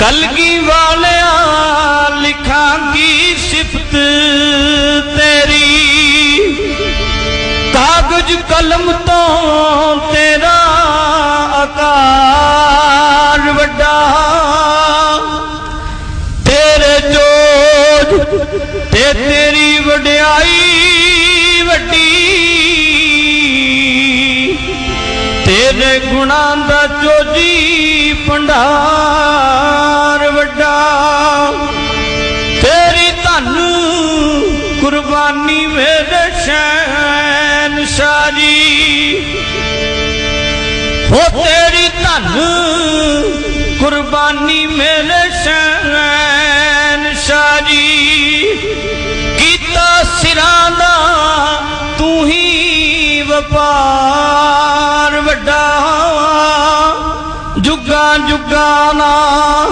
ਕਲਗੀ ਵਾਲਿਆ ਲਿਖਾਂਗੀ ਸਿਫਤ ਤੇਰੀ? ਕਾਗਜ਼ ਕਲਮ ਤੋਂ ਤੇਰਾ ਆਕਾਰ ਵੱਡਾ। ਤੇਰੇ ਜੋਜ ਤੇ ਤੇਰੀ ਵਡਿਆਈ ਵੱਡੀ। ਤੇਰੇ ਗੁਣਾਂ ਦਾ ਚੋਜੀ ਕੁਰਬਾਨੀ ਮੇਰੇ ਸ਼ੈਨ ਸਾਜੀ ਹੋ ਤੇਰੀ ਧਨ ਕੁਰਬਾਨੀ ਮੇਰੇ ਸ਼ੈਨ ਸਾਜੀ ਕੀਤਾ ਸਿਰਾਂ ਦਾ ਤੂੰ ਹੀ ਵਪਾਰ ਵੱਡਾ ਜੁਗਾਂ ਜੁਗਾਂ ਨਾ